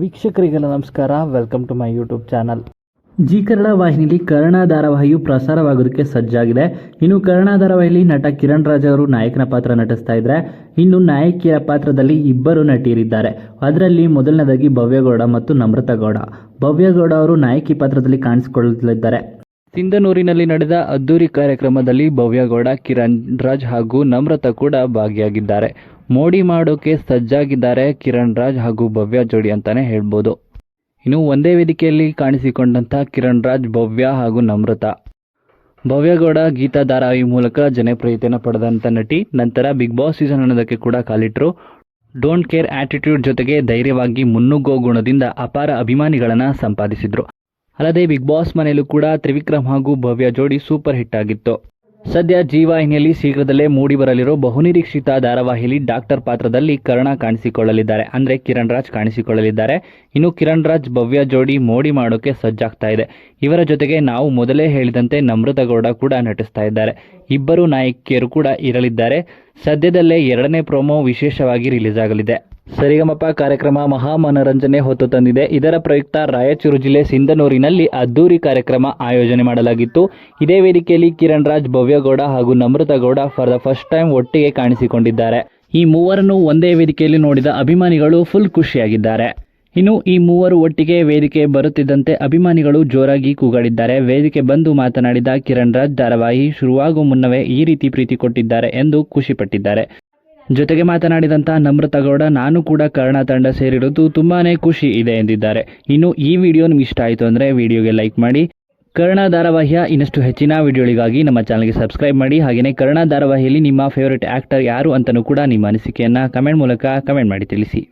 ವೀಕ್ಷಕರಿಗೆಲ್ಲ ನಮಸ್ಕಾರ. Welcome to my YouTube channel Zee Kannada ವಾಹಿನಿಯಲ್ಲಿ ಕರ್ಣ ಧಾರಾವಾಹಿಯು ಪ್ರಸಾರವಾಗೋದಕ್ಕೆ ಸಜ್ಜಾಗಿದೆ. ಇನ್ನು ಕರ್ಣ ಧಾರಾವಾಹಿಯಲ್ಲಿ ನಟ ಕಿರಣ್ ರಾಜ್ ಅವರು ನಾಯಕನ ಪಾತ್ರ ನಟಿಸ್ತಾ ಇದ್ರೆ, ಇನ್ನು ನಾಯಕಿಯ ಪಾತ್ರದಲ್ಲಿ ಇಬ್ಬರು ನಟಿಯರಿದ್ದಾರೆ. ಅದರಲ್ಲಿ ಮೊದಲನೇದಾಗಿ ಭವ್ಯಗೌಡ ಮತ್ತು ನಮ್ರತಗೌಡ. ಭವ್ಯಗೌಡ ಅವರು ನಾಯಕಿ ಪಾತ್ರದಲ್ಲಿ ಕಾಣಿಸಿಕೊಳ್ಳಲಿದ್ದಾರೆ. ಸಿಂಧನೂರಿನಲ್ಲಿ ನಡೆದ ಅದ್ದೂರಿ ಕಾರ್ಯಕ್ರಮದಲ್ಲಿ ಭವ್ಯಗೌಡ, ಕಿರಣ್ ರಾಜ್ ಹಾಗೂ ನಮ್ರತಾ ಕೂಡ ಭಾಗಿಯಾಗಿದ್ದಾರೆ. ಮೋಡಿ ಮಾಡೋಕೆ ಸಜ್ಜಾಗಿದ್ದಾರೆ ಕಿರಣ್ ರಾಜ್ ಹಾಗೂ ಭವ್ಯ ಜೋಡಿ ಅಂತಾನೆ ಹೇಳ್ಬೋದು. ಇನ್ನು ಒಂದೇ ವೇದಿಕೆಯಲ್ಲಿ ಕಾಣಿಸಿಕೊಂಡಂಥ ಕಿರಣ್ ರಾಜ್, ಭವ್ಯ ಹಾಗೂ ನಮ್ರತ. ಭವ್ಯಗೌಡ ಗೀತಾ ಧಾರಾವಿ ಮೂಲಕ ಜನಪ್ರಿಯತೆಯನ್ನು ಪಡೆದಂಥ ನಟಿ, ನಂತರ ಬಿಗ್ ಬಾಸ್ ಸೀಸನ್ ಅನ್ನೋದಕ್ಕೆ ಕೂಡ ಕಾಲಿಟ್ಟರು ಡೋಂಟ್ ಕೇರ್ ಆಟಿಟ್ಯೂಡ್ ಜೊತೆಗೆ ಧೈರ್ಯವಾಗಿ ಮುನ್ನುಗ್ಗೋ ಗುಣದಿಂದ ಅಪಾರ ಅಭಿಮಾನಿಗಳನ್ನು ಸಂಪಾದಿಸಿದ್ರು. ಅಲ್ಲದೆ ಬಿಗ್ ಬಾಸ್ ಮನೆಯಲ್ಲೂ ಕೂಡ ತ್ರಿವಿಕ್ರಮ್ ಹಾಗೂ ಭವ್ಯ ಜೋಡಿ ಸೂಪರ್ ಹಿಟ್ ಆಗಿತ್ತು. ಸದ್ಯ ಜೀವಾಹಿನಿಯಲ್ಲಿ ಶೀಘ್ರದಲ್ಲೇ ಮೂಡಿ ಬರಲಿರೋ ಬಹುನಿರೀಕ್ಷಿತ ಧಾರಾವಾಹಿಲಿ ಡಾಕ್ಟರ್ ಪಾತ್ರದಲ್ಲಿ ಕರ್ಣ ಕಾಣಿಸಿಕೊಳ್ಳಲಿದ್ದಾರೆ. ಅಂದ್ರೆ ಕಿರಣ್ ರಾಜ್ ಕಾಣಿಸಿಕೊಳ್ಳಲಿದ್ದಾರೆ. ಇನ್ನು ಕಿರಣ್ ರಾಜ್ ಭವ್ಯ ಜೋಡಿ ಮೋಡಿ ಮಾಡೋಕೆ ಸಜ್ಜಾಗ್ತಾ ಇದೆ. ಇವರ ಜೊತೆಗೆ ನಾವು ಮೊದಲೇ ಹೇಳಿದಂತೆ ನಮೃತಗೌಡ ಗೌಡ ಕೂಡ ನಟಿಸ್ತಾ ಇದ್ದಾರೆ. ಇಬ್ಬರು ನಾಯಕಿಯರು ಕೂಡ ಇರಲಿದ್ದಾರೆ. ಸದ್ಯದಲ್ಲೇ ಎರಡನೇ ಪ್ರೋಮೋ ವಿಶೇಷವಾಗಿ ರಿಲೀಸ್ ಆಗಲಿದೆ. ಸರಿಗಮಪ ಕಾರ್ಯಕ್ರಮ ಮಹಾ ಮನೋರಂಜನೆ ಹೊತ್ತು ತಂದಿದೆ. ಇದರ ಪ್ರಯುಕ್ತ ರಾಯಚೂರು ಜಿಲ್ಲೆ ಸಿಂಧನೂರಿನಲ್ಲಿ ಅದ್ದೂರಿ ಕಾರ್ಯಕ್ರಮ ಆಯೋಜನೆ ಮಾಡಲಾಗಿತ್ತು. ಇದೇ ವೇದಿಕೆಯಲ್ಲಿ ಕಿರಣ್ ರಾಜ್, ಭವ್ಯಗೌಡ ಹಾಗೂ Namrutha Gowda Gowda for the first time ಒಟ್ಟಿಗೆ ಕಾಣಿಸಿಕೊಂಡಿದ್ದಾರೆ. ಈ ಮೂವರನ್ನು ಒಂದೇ ವೇದಿಕೆಯಲ್ಲಿ ನೋಡಿದ ಅಭಿಮಾನಿಗಳು ಫುಲ್ ಖುಷಿಯಾಗಿದ್ದಾರೆ. ಇನ್ನು ಈ ಮೂವರು ಒಟ್ಟಿಗೆ ವೇದಿಕೆ ಬರುತ್ತಿದ್ದಂತೆ ಅಭಿಮಾನಿಗಳು ಜೋರಾಗಿ ಕೂಗಾಡಿದ್ದಾರೆ. ವೇದಿಕೆ ಬಂದು ಮಾತನಾಡಿದ ಕಿರಣ್ ರಾಜ್, ಧಾರಾವಾಹಿ ಶುರುವಾಗುವ ಮುನ್ನವೇ ಈ ರೀತಿ ಪ್ರೀತಿ ಕೊಟ್ಟಿದ್ದಾರೆ ಎಂದು ಖುಷಿಪಟ್ಟಿದ್ದಾರೆ. ಜೊತೆಗೆ ಮಾತನಾಡಿದಂಥ ನಮ್ರತಾ ಗೌಡ, ನಾನು ಕೂಡ ಕರ್ಣ ತಂಡ ಸೇರಿರೋದು ತುಂಬಾನೇ ಖುಷಿ ಇದೆ ಎಂದಿದ್ದಾರೆ. ಇನ್ನು ಈ ವಿಡಿಯೋ ನಿಮ್ಗೆ ಇಷ್ಟ ಆಯಿತು ಅಂದರೆ ವಿಡಿಯೋಗೆ ಲೈಕ್ ಮಾಡಿ. ಕರ್ಣ ಧಾರಾವಾಹಿಯ ಇನ್ನಷ್ಟು ಹೆಚ್ಚಿನ ವಿಡಿಯೋಗಳಿಗಾಗಿ ನಮ್ಮ ಚಾನಲ್ಗೆ ಸಬ್ಸ್ಕ್ರೈಬ್ ಮಾಡಿ. ಹಾಗೆಯೇ ಕರ್ಣ ಧಾರಾವಾಹಿಯಲ್ಲಿ ನಿಮ್ಮ ಫೇವರೇಟ್ ಆ್ಯಕ್ಟರ್ ಯಾರು ಅಂತಲೂ ಕೂಡ ನಿಮ್ಮ ಅನಿಸಿಕೆಯನ್ನು ಕಮೆಂಟ್ ಮೂಲಕ ಕಮೆಂಟ್ ಮಾಡಿ ತಿಳಿಸಿ.